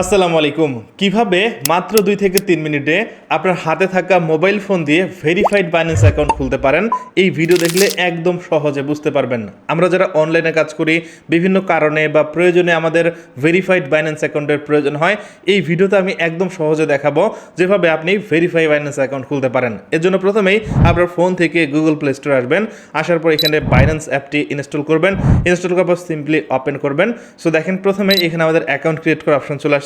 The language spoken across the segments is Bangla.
আসসালামু আলাইকুম। কীভাবে মাত্র দুই থেকে তিন মিনিটে আপনার হাতে থাকা মোবাইল ফোন দিয়ে ভেরিফাইড বাইন্যান্স অ্যাকাউন্ট খুলতে পারেন, এই ভিডিও দেখলে একদম সহজে বুঝতে পারবেন। আমরা যারা অনলাইনে কাজ করি, বিভিন্ন কারণে বা প্রয়োজনে আমাদের ভেরিফাইড বাইন্যান্স অ্যাকাউন্টের প্রয়োজন হয়, এই ভিডিওতে আমি একদম সহজে দেখাবো যেভাবে আপনি ভেরিফাই বাইন্যান্স অ্যাকাউন্ট খুলতে পারেন। এর জন্য প্রথমেই আপনার ফোন থেকে গুগল প্লে স্টোরে আসবেন, আসার পর এখানে বাইন্যান্স অ্যাপটি ইনস্টল করবেন ইনস্টল করার পর সিম্পলি ওপেন করবেন। সো দেখেন প্রথমে এখানে আমাদের অ্যাকাউন্ট ক্রিয়েট করার অপশন চলে আসছে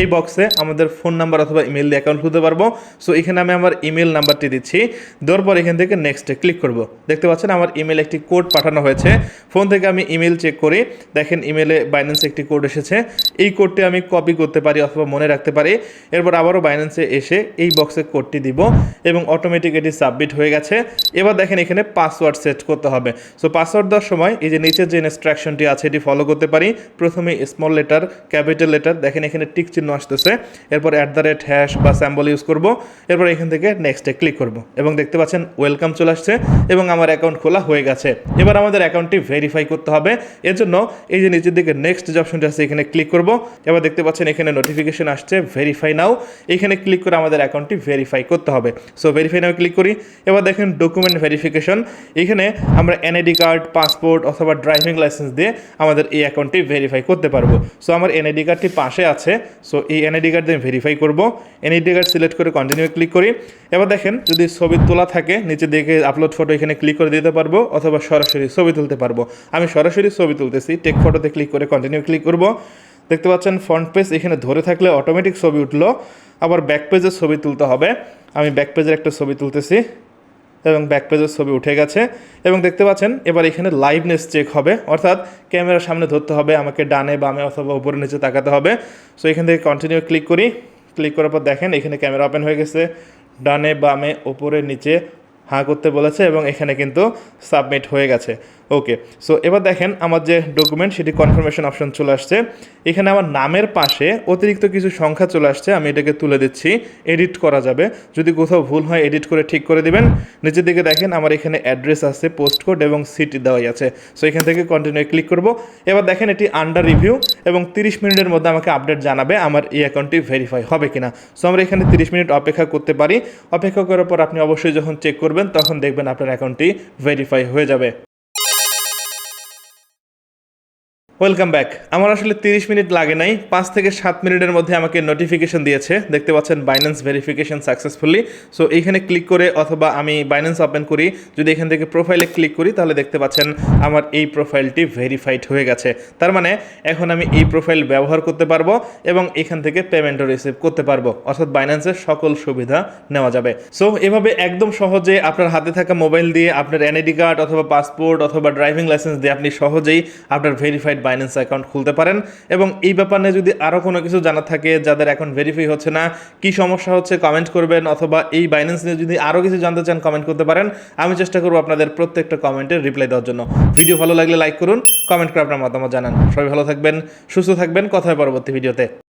এই বক্সে আমাদের ফোন নাম্বার অথবা ইমেল দিয়ে অ্যাকাউন্ট খুলতে পারব। সো এখানে আমি আমার ইমেল নাম্বারটি দিচ্ছি। দেওয়ার পর এখান থেকে নেক্সটে ক্লিক করব। দেখতে পাচ্ছেন আমার ইমেল একটি কোড পাঠানো হয়েছে। ফোন থেকে আমি ইমেল চেক করি। দেখেন ইমেলে বাইন্যান্সে একটি কোড এসেছে। এই কোডটি আমি কপি করতে পারি অথবা মনে রাখতে পারি। এরপর আবারও বাইন্যান্সে এসে এই বক্সে কোডটি দিব এবং অটোমেটিক এটি সাবমিট হয়ে গেছে। এবার দেখেন এখানে পাসওয়ার্ড সেট করতে হবে। সো পাসওয়ার্ড দেওয়ার সময় এই যে নিচের যে ইনস্ট্রাকশনটি আছে, এটি ফলো করতে পারি। প্রথমে স্মল লেটার ক্যাপিটাল লেটার দেখেন এখানে টিক চিহ্ন আসতেছে। এরপর অ্যাট দ্য রেট হ্যাশ বা স্যাম্বল ইউজ করব। এরপর এখান থেকে নেক্সটে ক্লিক করব। এবং দেখতে পাচ্ছেন ওয়েলকাম চলে আসছে এবং আমার অ্যাকাউন্ট খোলা হয়ে গেছে। এবার আমাদের অ্যাকাউন্টটি ভেরিফাই করতে হবে। এর জন্য এই যে নিচের দিকে নেক্সট যে অপশনটি আছে, এখানে ক্লিক করব। এবার দেখতে পাচ্ছেন এখানে নোটিফিকেশন আসছে ভেরিফাই নাও এখানে ক্লিক করে আমাদের অ্যাকাউন্টটি ভেরিফাই করতে হবে। সো ভেরিফাই নাও ক্লিক করি। এবার দেখেন ডকুমেন্ট ভেরিফিকেশন এখানে আমরা এনআইডি কার্ড পাসপোর্ট অথবা ড্রাইভিং লাইসেন্স দিয়ে আমাদের এই অ্যাকাউন্টটি ভেরিফাই করতে পারব। সো আমার এনআইডি কার্ডটি পাশে আছে। সো এই এনআইডি কার্ড দিয়ে ভেরিফাই করব। এনআইডি কার্ড সিলেক্ট করে কন্টিনিউ ক্লিক করি। এবার দেখেন, যদি ছবি তোলা থাকে, নিচে দিকে আপলোড ফটো এখানে ক্লিক করে দিতে পারব, অথবা সরাসরি ছবি তুলতে পারব। আমি সরাসরি ছবি তুলতেছি টেক ফটোতে ক্লিক করে কন্টিনিউ ক্লিক করব। দেখতে পাচ্ছেন ফ্রন্ট পেজ এখানে ধরে থাকলে অটোমেটিক ছবি উঠল। আবার ব্যাক পেজের ছবি তুলতে হবে। আমি ব্যাক পেজের একটা ছবি তুলতেছি। এবং ব্যাক পেজের ছবি উঠে গেছে। এবং দেখতে পাচ্ছেন, এবার এখানে লাইভনেস চেক হবে। অর্থাৎ ক্যামেরার সামনে ধরতে হবে, আমাকে ডানে, বামে অথবা উপরে, নিচে তাকাতে হবে। সো এখান থেকে কন্টিনিউ ক্লিক করি। ক্লিক করার পর দেখেন, এখানে ক্যামেরা ওপেন হয়ে গেছে। ডানে, বামে ওপরে নিচে হাঁ করতে বলেছে এবং এখানে কিন্তু সাবমিট হয়ে গেছে। ওকে, সো এবার দেখেন আমার যে ডকুমেন্ট, সেটি কনফার্মেশন অপশন চলে আসছে। এখানে আমার নামের পাশে অতিরিক্ত কিছু সংখ্যা চলে আসছে, আমি এটাকে তুলে দিচ্ছি। এডিট করা যাবে। যদি কোথাও ভুল হয় এডিট করে ঠিক করে দিবেন। নিচের দিকে দেখেন আমার এখানে অ্যাড্রেস আছে পোস্ট কোড এবং সিটি দেওয়াই আছে। সো এখান থেকে কন্টিনিউ ক্লিক করব। এবার দেখেন এটি আন্ডার রিভিউ এবং তিরিশ মিনিটের মধ্যে আমাকে আপডেট জানাবে আমার এই অ্যাকাউন্টটি ভেরিফাই হবে কিনা। সো আমরা এখানে তিরিশ মিনিট অপেক্ষা করতে পারি। অপেক্ষা করার পর আপনি অবশ্যই যখন চেক করবেন তখন দেখবেন আপনার অ্যাকাউন্টটি ভেরিফাই হয়ে যাবে। ওয়েলকাম ব্যাক আমার আসলে তিরিশ মিনিট লাগে নাই। পাঁচ থেকে সাত মিনিটের মধ্যে আমাকে নোটিফিকেশন দিয়েছে। দেখতে পাচ্ছেন বাইন্যান্স ভেরিফিকেশন সাকসেসফুলি সো এইখানে ক্লিক করে অথবা আমি বাইন্যান্স ওপেন করি। যদি এখান থেকে প্রোফাইলে ক্লিক করি, তাহলে দেখতে পাচ্ছেন আমার এই প্রোফাইলটি ভেরিফাইড হয়ে গেছে। তার মানে এখন আমি এই প্রোফাইল ব্যবহার করতে পারব এবং এখান থেকে পেমেন্টও রিসিভ করতে পারব। অর্থাৎ বাইন্যান্সের সকল সুবিধা নেওয়া যাবে। সো এভাবে একদম সহজে আপনার হাতে থাকা মোবাইল দিয়ে আপনার এনআইডি কার্ড অথবা পাসপোর্ট অথবা ড্রাইভিং লাইসেন্স দিয়ে আপনি সহজেই আপনার ভেরিফাইড বাইন্যান্স অ্যাকাউন্ট খুলতে পারেন এবং এই ব্যাপারে যদি আরও কোনো কিছু জানা থাকে যাদের এখন ভেরিফাই হচ্ছে না, কি সমস্যা হচ্ছে কমেন্ট করবেন অথবা এই বাইন্যান্স নিয়ে যদি আরও কিছু জানতে চান কমেন্ট করতে পারেন। আমি চেষ্টা করব আপনাদের প্রত্যেকটা কমেন্টের রিপ্লাই দেওয়ার জন্য। ভিডিও ভালো লাগলে লাইক করুন কমেন্ট করে আপনার মতামত জানান। সবাই ভালো থাকবেন, সুস্থ থাকবেন। কথায় পরবর্তী ভিডিওতে